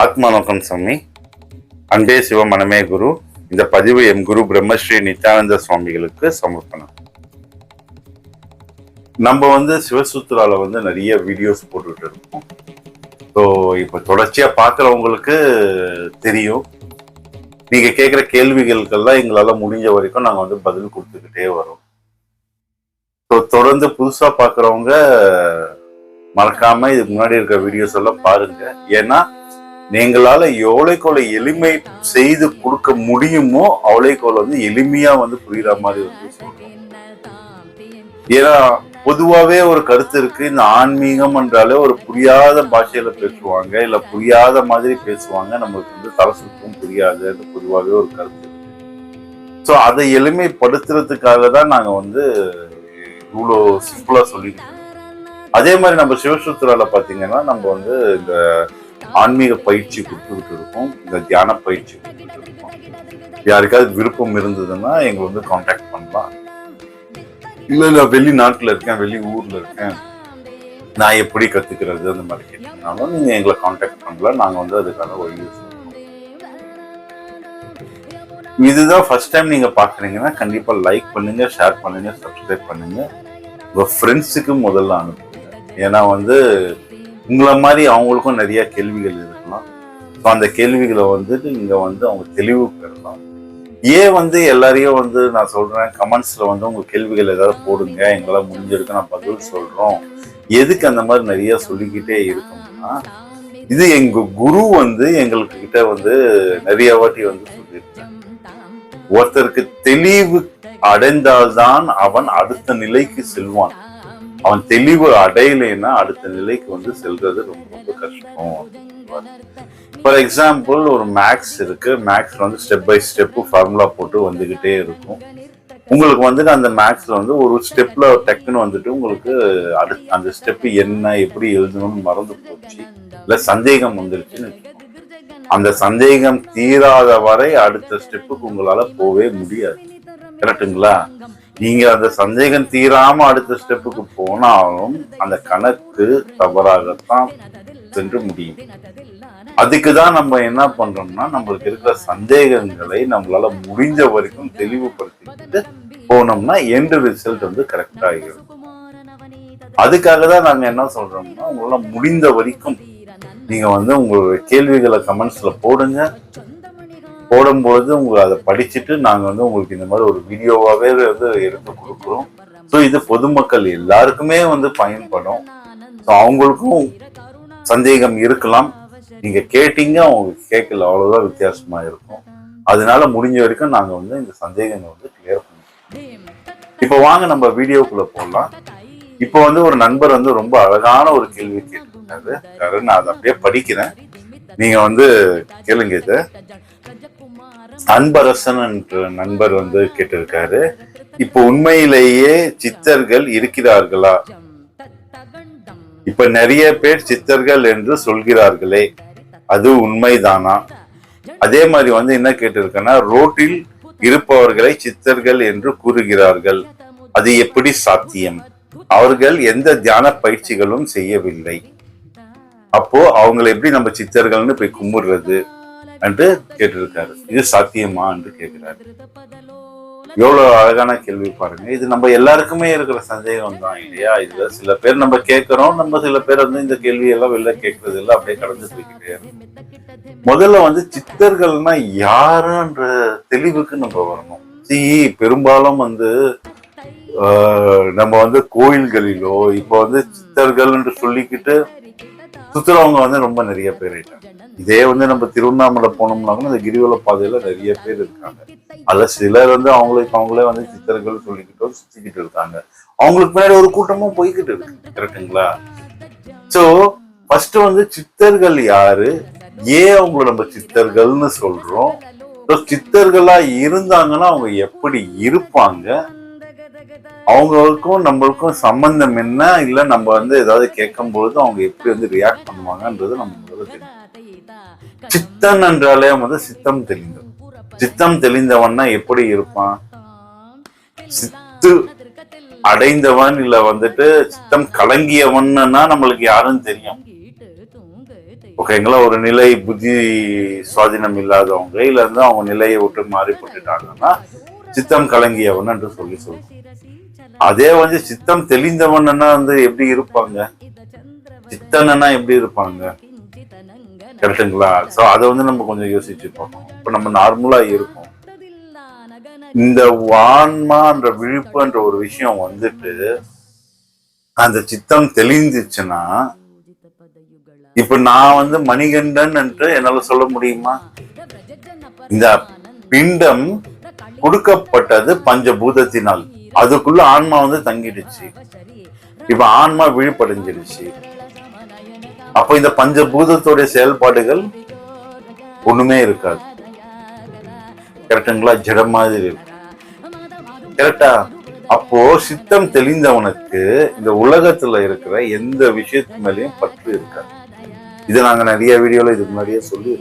ஆத்மானோக்கம் சாமி அன்பே சிவ மனமே குரு. இந்த பதிவு எம் குரு பிரம்மஸ்ரீ நித்யானந்த சுவாமிகளுக்கு சமர்ப்பணம். நம்ம வந்து சிவசூத்ரால வந்து நிறைய வீடியோஸ் போட்டுட்டு இருக்கோம். ஸோ இப்போ தொடர்ச்சியா பார்க்குறவங்களுக்கு தெரியும். நீங்க கேட்குற கேள்விகளுக்கெல்லாம் எங்களால முடிஞ்ச வரைக்கும் நாங்கள் வந்து பதில் கொடுத்துக்கிட்டே வரோம். ஸோ தொடர்ந்து புதுசா பார்க்குறவங்க மறக்காம இதுக்கு முன்னாடி இருக்க வீடியோஸ் எல்லாம் பாருங்க. ஏன்னா நீங்களால எவ்வளோக்கு எளிமை செய்து கொடுக்க முடியுமோ அவ்வளோக்கு வந்து எளிமையா வந்து புரியுற மாதிரி வந்து சொல்றோம் ஏன்னா பொதுவாகவே ஒரு கருத்து இருக்கு. இந்த ஆன்மீகம் என்றாலே ஒரு புரியாத பாஷையில பேசுவாங்க. இல்ல புரியாத மாதிரி பேசுவாங்க. நம்மளுக்கு வந்து தலை சுத்தம் புரியாது அது பொதுவாகவே ஒரு கருத்து ஸோ அதை எளிமைப்படுத்துறதுக்காக தான் நாங்கள் வந்து இவ்வளோ சிம்பிளாக சொல்லிட்டு இருக்கோம். அதே மாதிரி நம்ம சிவசூத்திரால பார்த்தீங்கன்னா நம்ம வந்து இந்த ஆன்மீக பயிற்சி கொடுத்துக்கிட்டு இருக்கோம் இந்த தியான பயிற்சி கொடுத்துக்கிட்டு இருக்கோம் யாருக்காவது விருப்பம் இருந்ததுன்னா எங்களை வந்து காண்டாக்ட் பண்ணலாம். இல்ல இல்ல வெளிநாட்டுல இருக்கேன் வெளி ஊர்ல இருக்கேன். நான் எப்படி கத்துக்கிறது அந்த மாதிரி கேட்டீங்கனாலும் நீங்க எங்களை காண்டாக்ட் பண்ணலாம். நாங்க வந்து அதுக்கான வழி சொல்றோம். இதுதான் ஃபர்ஸ்ட் டைம் நீங்க பாக்குறீங்கன்னா கண்டிப்பா லைக் பண்ணுங்க ஷேர் பண்ணுங்க சப்ஸ்கிரைப் பண்ணுங்க. உங்க ஃப்ரெண்ட்ஸுக்கு முதல்ல அனுப்புங்க. ஏன்னா வந்து உங்களை மாதிரி அவங்களுக்கும் நிறைய கேள்விகள் இருக்கலாம். ஸோ அந்த கேள்விகளை வந்துட்டு நீங்கள் வந்து அவங்க தெளிவு பெறலாம். ஏன் வந்து எல்லாரையும் வந்து நான் சொல்கிறேன் கமெண்ட்ஸில் வந்து உங்கள் கேள்விகள் ஏதாவது போடுங்க எங்களால் முடிஞ்சிருக்கு நான் பதில் சொல்கிறோம் எதுக்கு அந்த மாதிரி நிறைய சொல்லிக்கிட்டே இருக்கோம்னா இது எங்கள் குரு வந்து எங்களுக்கு கிட்ட வந்து நிறைய வாட்டி வந்து சொல்லியிருக்காங்க ஒருத்தருக்கு தெளிவு அடைந்தால்தான் அவன் அடுத்த நிலைக்கு செல்வான். அவன் தெளிவு அடையலைன்னா அடுத்த நிலைக்கு வந்து செல்றது ரொம்ப ரொம்ப கஷ்டம் ஃபார் எக்ஸாம்பிள் ஒரு மேக்ஸ் இருக்கு. மேக்ஸ் வந்து ஸ்டெப் பை ஸ்டெப் ஃபார்முலா போட்டு வந்துகிட்டே இருக்கும். உங்களுக்கு வந்துட்டு அந்த மேக்ஸ்ல வந்து ஒரு ஸ்டெப்ல டக்குன்னு வந்துட்டு உங்களுக்கு அடுத்த அந்த ஸ்டெப் என்ன எப்படி எழுதணும்னு மறந்து போச்சு. இல்ல சந்தேகம் வந்துருச்சுன்னு அந்த சந்தேகம் தீராத வரை அடுத்த ஸ்டெப்புக்கு உங்களால போவே முடியாது. கரெக்ட்டுங்களா நீங்க அந்த சந்தேகம் தீராம அடுத்த ஸ்டெப்புக்கு போனாலும் அந்த கணக்கு தவறாகத்தான் சென்று முடியும். அதுக்கு தான் நம்ம என்ன பண்றோம்னா நம்மளுக்கு இருக்கிற சந்தேகங்களை நம்மளால முடிஞ்ச வரைக்கும் தெளிவுபடுத்திட்டு போனோம்னா எண்டு ரிசல்ட் வந்து கரெக்ட் ஆகிடும் அதுக்காக தான் நாங்க என்ன சொல்றோம்னா உங்களால முடிந்த வரைக்கும் நீங்க வந்து உங்களுடைய கேள்விகளை கமெண்ட்ஸ்ல போடுங்க. போடும்பொழுது உங்களை அதை படிச்சுட்டு நாங்கள் வந்து உங்களுக்கு இந்த மாதிரி ஒரு வீடியோவாகவே வந்து எடுத்து கொடுக்குறோம். ஸோ இது பொதுமக்கள் எல்லாருக்குமே வந்து பயன்படும். ஸோ அவங்களுக்கும் சந்தேகம் இருக்கலாம். நீங்கள் கேட்டீங்க அவங்க கேட்கல அவ்வளோதான் வித்தியாசமாக இருக்கும். அதனால முடிஞ்ச வரைக்கும் நாங்கள் வந்து இந்த சந்தேகங்களை வந்து கிளியர் பண்ணுவோம் இப்போ வாங்க நம்ம வீடியோக்குள்ளே போடலாம் இப்போ வந்து ஒரு நண்பர் வந்து ரொம்ப அழகான ஒரு கேள்வி கேட்டிருக்காரு. நான் அதை அப்படியே படிக்கிறேன். நீங்க வந்து கேளுங்க இதை. அன்பரசன் என்ற நண்பர் வந்து கேட்டிருக்காரு. இப்போ உண்மையிலேயே சித்தர்கள் இருக்கிறார்களா? இப்ப நிறைய பேர் சித்தர்கள் என்று சொல்கிறார்களே அது உண்மைதானா? அதே மாதிரி வந்து என்ன கேட்டிருக்கேன்னா ரோட்டில் இருப்பவர்களை சித்தர்கள் என்று கூறுகிறார்கள். அது எப்படி சாத்தியம்? அவர்கள் எந்த தியான பயிற்சிகளும் செய்யவில்லை. அப்போ அவங்களை எப்படி நம்ம சித்தர்கள்னு போய் கும்பிடுறது? என்று கேட்டிருக்காரு. இது சாத்தியமா என்று கேட்கிறாரு. எவ்வளவு அழகான கேள்வி பாருங்க. இது நம்ம எல்லாருக்குமே இருக்கிற சந்தேகம் தான் இல்லையா? இதுல சில பேர் நம்ம கேட்கிறோம் நம்ம சில பேர் வந்து இந்த கேள்வி எல்லாம் வெளில கேட்கறது இல்ல அப்படியே கடந்து போய்கிட்டே முதல்ல வந்து சித்தர்கள்னா யாருன்ற தெளிவுக்கு நம்ம வரணும். சி பெரும்பாலும் வந்து ஆஹ், நம்ம வந்து கோயில்களிலோ இப்போ வந்து சித்தர்கள் என்று சொல்லிக்கிட்டு சுத்துறவங்க வந்து ரொம்ப நிறைய பேர் ஆயிட்டாங்க இதே வந்து நம்ம திருவண்ணாமலை போனோம்னா கூட இந்த கிரிவல பாதையில நிறைய பேர் இருக்காங்க. அதுல சிலர் வந்து அவங்களுக்கு அவங்களே வந்து சித்தர்கள் சொல்லிக்கிட்டோ சுத்திக்கிட்டு இருக்காங்க. அவங்களுக்கு முன்னாடி ஒரு கூட்டமும் போய்கிட்டு இருக்கு. கரெக்டுங்களா சோ ஃபர்ஸ்ட் வந்து சித்தர்கள் யாரு? ஏன் அவங்கள நம்ம சித்தர்கள்னு சொல்றோம்? சித்தர்களா இருந்தாங்கன்னா அவங்க எப்படி இருப்பாங்க? அவங்களுக்கும் நம்மளுக்கும் சம்பந்தம் என்ன? இல்ல நம்ம வந்து ஏதாவது கேட்கும் பொழுது அவங்க எப்படி வந்து ரியாக்ட் பண்ணுவாங்கன்றது நம்ம தெரியும் சித்தன் என்றாலே வந்து சித்தம் தெளிந்தது சித்தம் தெளிந்தவன்னா எப்படி இருப்பான்? சித்து அடைந்தவன் இல்ல வந்துட்டு சித்தம் கலங்கியவன்னா நம்மளுக்கு யாரும் தெரியும். ஓகேங்களா? ஒரு நிலை புத்தி சுவாதீனம் இல்லாதவங்க இல்ல இருந்து அவங்க நிலையை விட்டு மாறி போட்டுட்டாங்கன்னா சித்தம் கலங்கியவன் என்று சொல்லி சொல்லுவோம் அதே வந்து சித்தம் தெளிந்தவன்னா வந்து எப்படி இருப்பாங்க? சித்தனா எப்படி இருப்பாங்க? கரெக்டுங்களா சோ அதை வந்து நம்ம கொஞ்சம் யோசிச்சு பார்க்கணும் இப்ப நம்ம நார்மலா இருக்கோம் இந்த வான்மான்ற விழிப்புன்ற ஒரு விஷயம் வந்துட்டு அந்த சித்தம் தெளிந்துச்சுன்னா இப்ப நான் வந்து மணிகண்டன் என்று என்னால சொல்ல முடியுமா? இந்த பிண்டம் கொடுக்கப்பட்டது பஞ்சபூதத்தினால். அதுக்குள்ள ஆன்மா வந்து தங்கிடுச்சு. இப்ப ஆன்மா விழிப்படைஞ்சிடுச்சு அப்ப இந்த பஞ்சபூதத்துடைய செயல்பாடுகள் ஒண்ணுமே இருக்காது. கரெக்டுங்களா? ஜடம் மாதிரி இருக்கும் கரெக்டா? அப்போ சித்தம் தெளிந்தவனுக்கு இந்த உலகத்துல இருக்கிற எந்த விஷயத்து மேலயும் பற்று இருக்காது. இதை நாங்க நிறைய வீடியோல இதுக்கு முன்னாடியே சொல்லி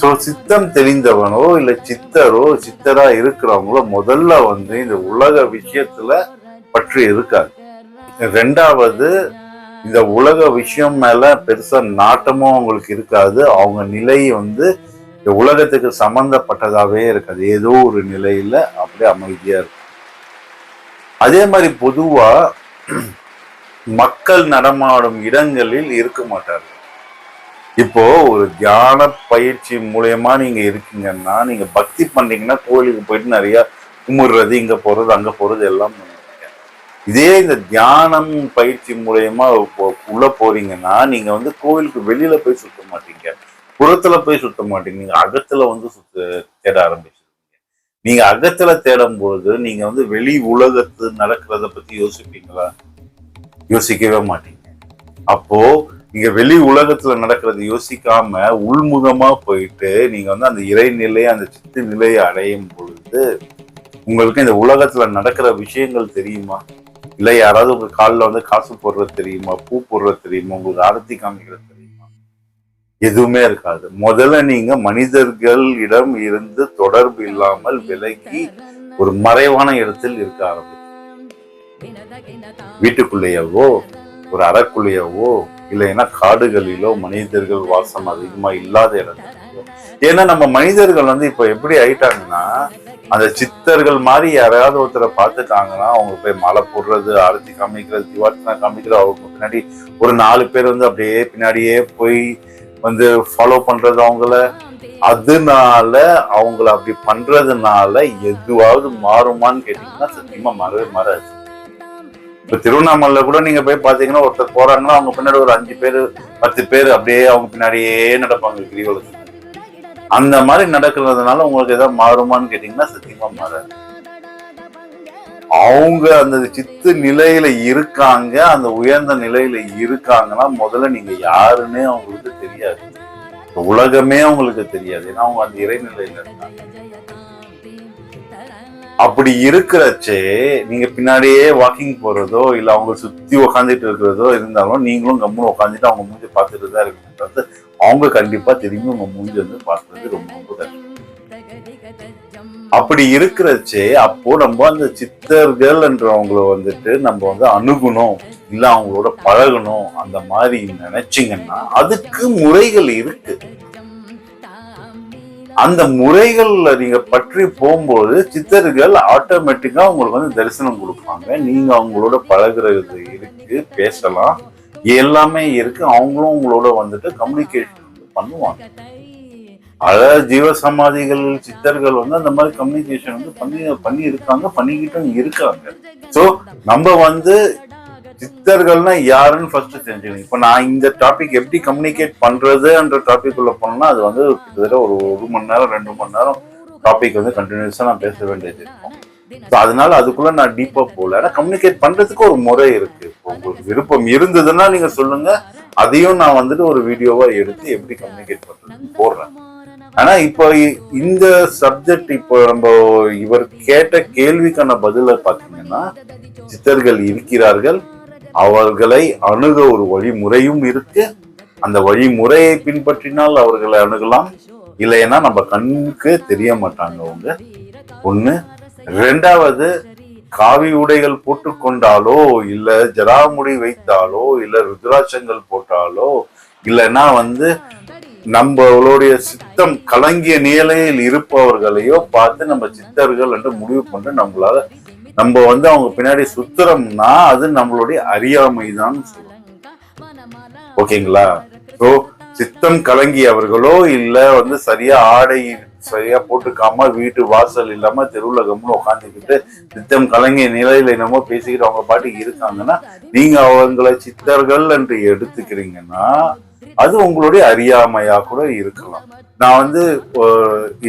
ஸோ சித்தம் தெளிந்தவனோ இல்ல சித்தரோ சித்தரா இருக்கிறவங்களோ முதல்ல வந்து இந்த உலக விஷயத்துல பற்றி இருக்காது. ரெண்டாவது இந்த உலக விஷயம் மேல பெருசா நாட்டமும் அவங்களுக்கு இருக்காது. அவங்க நிலை வந்து இந்த உலகத்துக்கு சம்பந்தப்பட்டதாவே இருக்காது. ஏதோ ஒரு நிலையில அப்படியே அமைதியா இருக்கும் அதே மாதிரி பொதுவா மக்கள் நடமாடும் இடங்களில் இருக்க மாட்டார்கள். இப்போ ஒரு தியான பயிற்சி மூலயமா நீங்க இருக்கீங்கன்னா நீங்க பக்தி பண்றீங்கன்னா கோயிலுக்கு போயிட்டு நிறைய கும்பிடுறது இங்க போறது அங்க போறது எல்லாம் பண்ணுவீங்க. இதே இந்த தியானம் பயிற்சி மூலயமா போ- உள்ள போறீங்கன்னா நீங்க வந்து கோயிலுக்கு வெளியில போய் சுத்த மாட்டீங்க. புறத்துல போய் சுத்த மாட்டீங்க. நீங்க அகத்துல வந்து சுத்த தேட ஆரம்பிச்சிருக்கீங்க நீங்க அகத்துல தேடும் பொழுது நீங்க வந்து வெளி உலகத்து நடக்கிறத பத்தி யோசிப்பீங்களா? யோசிக்கவே மாட்டீங்க. அப்போ நீங்க வெளி உலகத்துல நடக்கிறது யோசிக்காம உள்முகமா போயிட்டு நீங்க வந்து அந்த இறைநிலையை அந்த சித்து நிலையை அடையும் பொழுது உங்களுக்கு இந்த உலகத்துல நடக்கிற விஷயங்கள் தெரியுமா? இல்ல யாராவது உங்க காலில் வந்து காசு போடுறது தெரியுமா? பூ போடுறது தெரியுமா? உங்களுக்கு ஆரத்தி காமிக்கிறது தெரியுமா? எதுவுமே இருக்காது. முதல்ல நீங்க மனிதர்கள் இடம் இருந்து தொடர்பு இல்லாமல் விலகி ஒரு மறைவான இடத்தில் இருக்க ஆரம்பிச்சு வீட்டுக்குள்ளேயவோ ஒரு அறைக்குள்ளேயவோ இல்லைன்னா காடுகளிலோ மனிதர்கள் வாசம் அதிகமாக இல்லாத இடத்துலயோ ஏன்னா நம்ம மனிதர்கள் வந்து இப்போ எப்படி ஆயிட்டாங்கன்னா அந்த சித்தர்கள் மாதிரி யாராவது ஒருத்தரை பார்த்துட்டாங்கன்னா அவங்க போய் மழை போடுறது ஆரத்தி காமிக்கிறது திவார்த்தனை காமிக்கிறது அவங்க பின்னாடி ஒரு நாலு பேர் வந்து அப்படியே பின்னாடியே போய் வந்து ஃபாலோ பண்றது அவங்கள. அதனால அவங்கள அப்படி பண்றதுனால எதுவாவது மாறுமான்னு கேட்டீங்கன்னா சத்தியமா மாறவே மாறாது. இப்ப திருவண்ணாமலையில கூட நீங்க போய் பாத்தீங்கன்னா ஒருத்தர் போறாங்கன்னா அவங்க பின்னாடி ஒரு அஞ்சு பேர் பத்து பேர் அப்படியே அவங்க பின்னாடியே நடப்பாங்க கிரிவலத்துக்கு. அந்த மாதிரி நடக்கிறதுனால உங்களுக்கு ஏதாவது மாறுமான்னு கேட்டீங்கன்னா சத்தியமா மாறாது. அவங்க அந்த சித்து நிலையில இருக்காங்க அந்த உயர்ந்த நிலையில இருக்காங்கன்னா முதல்ல நீங்க யாருன்னே அவங்களுக்கு தெரியாது. உலகமே அவங்களுக்கு தெரியாது. ஏன்னா அவங்க அந்த இறைநிலையில இருக்காங்க. அப்படி இருக்கிறச்சே நீங்க பின்னாடியே வாக்கிங் போறதோ இல்ல அவங்க சுத்தி உக்காந்துட்டு இருக்கிறதோ இருந்தாலும் நீங்களும் கம்முன்னு உட்காந்துட்டு அவங்க மூஞ்சி பார்த்துட்டு தான் இருக்குன்றது அவங்க கண்டிப்பா திரும்பி உங்க மூஞ்சி வந்து பார்க்கறது ரொம்ப ரொம்ப கஷ்டம் அப்படி இருக்கிறச்சே அப்போ நம்ம அந்த சித்தர்கள் என்றவங்கள வந்துட்டு நம்ம வந்து அணுகணும் இல்ல அவங்களோட பழகணும் அந்த மாதிரி நினைச்சீங்கன்னா அதுக்கு முறைகள் இருக்கு. அந்த முறைகள்ல நீங்க பற்றி போகும்போது சித்தர்கள் ஆட்டோமேட்டிக்கா உங்களுக்கு வந்து தரிசனம் கொடுப்பாங்க. நீங்க அவங்களோட பழகிறது இருக்கு பேசலாம். எல்லாமே இருக்கு. அவங்களும் உங்களோட வந்துட்டு கம்யூனிகேஷன் பண்ணுவாங்க. அதாவது ஜீவ சமாதிகள் சித்தர்கள் வந்து அந்த மாதிரி கம்யூனிகேஷன் வந்து பண்ணி பண்ணி இருக்காங்க பண்ணிக்கிட்டும் இருக்காங்க. ஸோ நம்ம வந்து சித்தர்கள்னா யாருன்னு ஃபர்ஸ்ட் தெரிஞ்சுக்கணும். இப்போ நான் இந்த டாபிக் எப்படி கம்யூனிகேட் பண்றதுன்ற டாபிக் உள்ள போனோம்னா அது வந்து கிட்டத்தட்ட ஒரு ஒரு மணி நேரம் ரெண்டு மணி நேரம் டாபிக் வந்து கண்டினியூஸா நான் பேச வேண்டியது இருக்கும். ஸோ அதனால அதுக்குள்ள நான் டீப்பா போகல. ஆனா கம்யூனிகேட் பண்றதுக்கு ஒரு முறை இருக்கு. உங்களுக்கு விருப்பம் இருந்ததுன்னா நீங்க சொல்லுங்க. அதையும் நான் வந்துட்டு ஒரு வீடியோவா எடுத்து எப்படி கம்யூனிகேட் பண்றதுன்னு போடுறேன். ஆனா இப்போ இந்த சப்ஜெக்ட் இப்போ நம்ம இவர் கேட்ட கேள்விக்கான பதில பாத்தீங்கன்னா சித்தர்கள் இருக்கிறார்கள். அவர்களை அணுக ஒரு வழிமுறையும் இருக்கு. அந்த வழிமுறையை பின்பற்றினால் அவர்களை அணுகலாம். இல்லைன்னா நம்ம கண்ணுக்கு தெரிய மாட்டாங்க அவங்க. ஒண்ணு. ரெண்டாவது காவி உடைகள் போட்டுக்கொண்டாலோ இல்ல ஜடாமுடி வைத்தாலோ இல்ல ருத்ராட்சங்கள் போட்டாலோ இல்லைன்னா வந்து நம்மளுடைய சித்தம் கலங்கிய நிலையில் இருப்பவர்களையோ பார்த்து நம்ம சித்தர்கள் என்று முடிவு பண்ணி நம்மளால நம்ம வந்து அவங்க பின்னாடி சுத்துறோம்னா அது நம்மளுடைய அறியாமை தான் ஓகேங்களா? ஸோ சித்தம் கலங்கியவர்களோ இல்ல வந்து சரியா ஆடை சரியா போட்டுக்காம வீட்டு வாசல் இல்லாம தெருவுல கம்முன்னு உட்காந்துக்கிட்டு சித்தம் கலங்கிய நிலையில என்னமோ பேசிக்கிட்டு அவங்க பாட்டி இருக்காங்கன்னா நீங்க அவங்கள சித்தர்கள் என்று எடுத்துக்கிறீங்கன்னா அது உங்களுடைய அறியாமையா கூட இருக்கலாம். நான் வந்து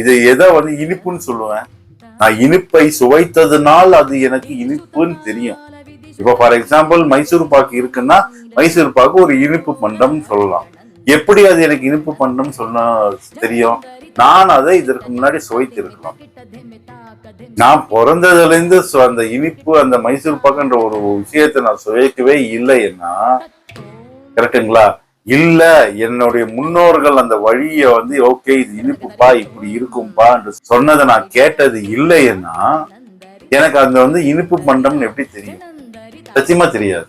இது இதை எதை வந்து இனிப்புன்னு சொல்லுவேன்? நான் இனிப்பை சுவைத்ததுனால் அது எனக்கு இனிப்புன்னு தெரியும். இப்ப ஃபார் எக்ஸாம்பிள் மைசூர் பாக்கு இருக்குன்னா மைசூர் பாக்கு ஒரு இனிப்பு பண்டம் சொல்லலாம். எப்படி அது எனக்கு இனிப்பு பண்டம் சொன்ன தெரியும்? நான் அதை இதற்கு முன்னாடி சுவைத்திருக்கலாம் நான் பிறந்ததுலேருந்து சு- அந்த இனிப்பு அந்த மைசூர் பாக்குன்ற ஒரு விஷயத்தை நான் சுவைக்கவே இல்லைன்னா கரெக்டுங்களா இல்ல என்னுடைய முன்னோர்கள் அந்த வழிய வந்து ஓகே இது இனிப்புப்பா இப்படி இருக்கும்பா என்று சொன்னதை நான் கேட்டது இல்லைன்னா எனக்கு அந்த வந்து இனிப்பு பண்டம்னு எப்படி தெரியும்? சத்தியமா தெரியாது.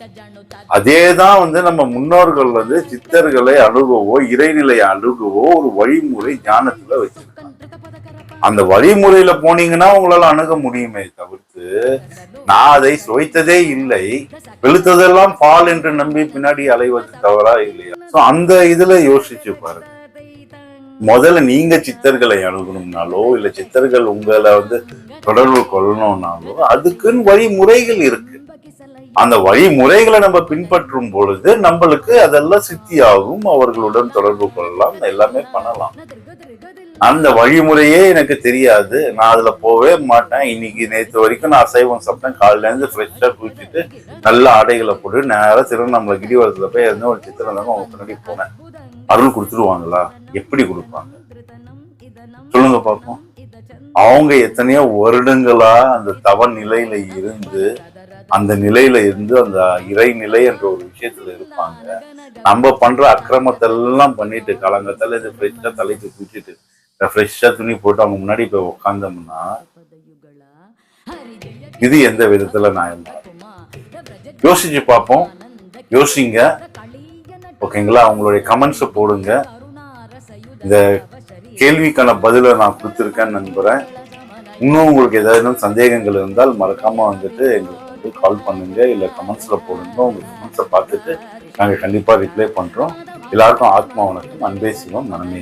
அதேதான் வந்து நம்ம முன்னோர்கள் வந்து சித்தர்களை அணுகவோ இறைநிலை அணுகவோ ஒரு வழிமுறை ஞானத்துல வச்சிருக்காங்க. அந்த வழிமுறையில போனீங்கன்னா உங்களால அணுக முடியுமே தவிர தவிர்த்து நான் அதை சுவைத்ததே இல்லை. வெளுத்ததெல்லாம் பால் என்று நம்பி பின்னாடி அலைவது தவறா இல்லையா? ஸோ அந்த இதுல யோசிச்சு பாருங்க. முதல்ல நீங்க சித்தர்களை அணுகணும்னாலோ இல்ல சித்தர்கள் உங்களை வந்து தொடர்பு கொள்ளணும்னாலோ அதுக்குன்னு வழிமுறைகள் இருக்கு. அந்த வழிமுறைகளை நம்ம பின்பற்றும் பொழுது நம்மளுக்கு அதெல்லாம் சித்தியாகும் அவர்களுடன் தொடர்பு கொள்ளலாம் எல்லாமே பண்ணலாம். அந்த வழிமுறையே எனக்கு தெரியாது. நான் அதுல போவே மாட்டேன். இன்னைக்கு நேற்று வரைக்கும் நான் அசைவம் சாப்பிட்டேன். காலையிலேருந்து இருந்து ஃப்ரெஷ்ஷா குளிச்சுட்டு நல்ல ஆடைகளை போட்டு நேரா திருவண்ணாமலை கிடிவரத்தில் போய் இருந்த ஒரு சித்திரம் அவங்க பின்னாடி போனேன் அருள் கொடுத்துருவாங்களா? எப்படி கொடுப்பாங்க? சொல்லுங்க பார்ப்போம். அவங்க எத்தனையோ வருடங்களா அந்த தவ நிலையில இருந்து அந்த நிலையில இருந்து அந்த இறைநிலை என்ற ஒரு விஷயத்துல இருப்பாங்க. நம்ம பண்ற அக்கிரமத்தை எல்லாம் பண்ணிட்டு கலங்கத்தால இது ஃப்ரெஷ்ஷா தலைக்கு குளிச்சுட்டு ஃப்ரெஷ்ஷா துணி போட்டு அவங்க முன்னாடி போய் உட்காந்தோம்னா இது எந்த விதத்துல நான் யோசிச்சு பார்ப்போம். யோசிங்க. ஓகேங்களா? உங்களுடைய கமெண்ட்ஸை போடுங்க. இந்த கேள்விக்கான பதிலை நான் கொடுத்துருக்கேன்னு நம்புறேன் இன்னும் உங்களுக்கு ஏதாவது சந்தேகங்கள் இருந்தால் மறக்காம வந்துட்டு எங்களுக்கு வந்து கால் பண்ணுங்க. இல்லை கமெண்ட்ஸ்ல போடுங்க. உங்க கமெண்ட்ஸை பார்த்துட்டு நாங்கள் கண்டிப்பா ரிப்ளை பண்றோம். எல்லாருக்கும் ஆத்மா வணக்கம். அன்பே சிவம் மனமே